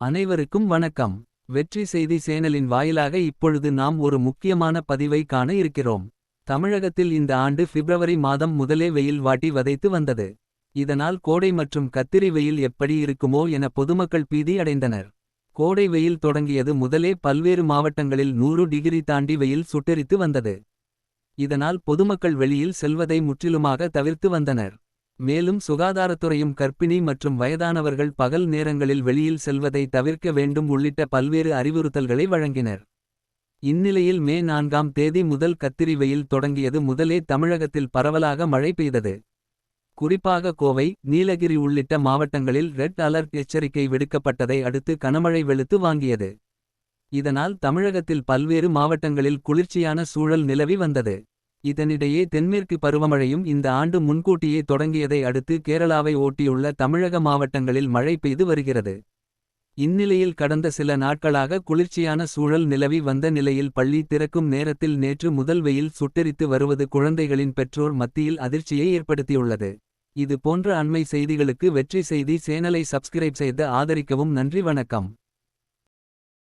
அனைவருக்கும் வணக்கம். வெற்றி செய்தி சேனலின் வாயிலாக இப்பொழுது நாம் ஒரு முக்கியமான பதிவை காண இருக்கிறோம். தமிழகத்தில் இந்த ஆண்டு பிப்ரவரி மாதம் முதலே வெயில் வாட்டி வதைத்து வந்தது. இதனால் கோடை மற்றும் கத்திரி வெயில் எப்படி இருக்குமோ என பொதுமக்கள் பீதி அடைந்தனர். கோடை வெயில் தொடங்கியது முதலே பல்வேறு மாவட்டங்களில் நூறு டிகிரி தாண்டி வெயில் சுட்டெரித்து வந்தது. இதனால் பொதுமக்கள் வெளியில் செல்வதை முற்றிலுமாக தவிர்த்து வந்தனர். மேலும் சுகாதாரத்துறையும் கர்ப்பிணி மற்றும் வயதானவர்கள் பகல் நேரங்களில் வெளியில் செல்வதை தவிர்க்க வேண்டும் உள்ளிட்ட பல்வேறு அறிவுறுத்தல்களை வழங்கினர். இந்நிலையில் மே நான்காம் தேதி முதல் கத்திரி வெயில் தொடங்கியது முதலே தமிழகத்தில் பரவலாக மழை பெய்தது. குறிப்பாக கோவை நீலகிரி உள்ளிட்ட மாவட்டங்களில் ரெட் அலர்ட் எச்சரிக்கை விடுக்கப்பட்டதை அடுத்து கனமழை வெளுத்து வாங்கியது. இதனால் தமிழகத்தில் பல்வேறு மாவட்டங்களில் குளிர்ச்சியான சூழல் நிலவி வந்தது. இதனிடையே தென்மேற்கு பருவமழையும் இந்த ஆண்டு முன்கூட்டியே தொடங்கியதை அடுத்து கேரளாவை ஓட்டியுள்ள தமிழக மாவட்டங்களில் மழை பெய்து வருகிறது. இந்நிலையில் கடந்த சில நாட்களாக குளிர்ச்சியான சூழல் நிலவி வந்த நிலையில் பள்ளி திறக்கும் நேரத்தில் நேற்று முதல் வெயில் சுட்டெரித்து வருவது குழந்தைகளின் பெற்றோர் மத்தியில் அதிர்ச்சியை ஏற்படுத்தியுள்ளது. இது போன்ற அண்மை செய்திகளுக்கு வெற்றி செய்தி சேனலை சப்ஸ்கிரைப் செய்து ஆதரிக்கவும் நன்றி வணக்கம்.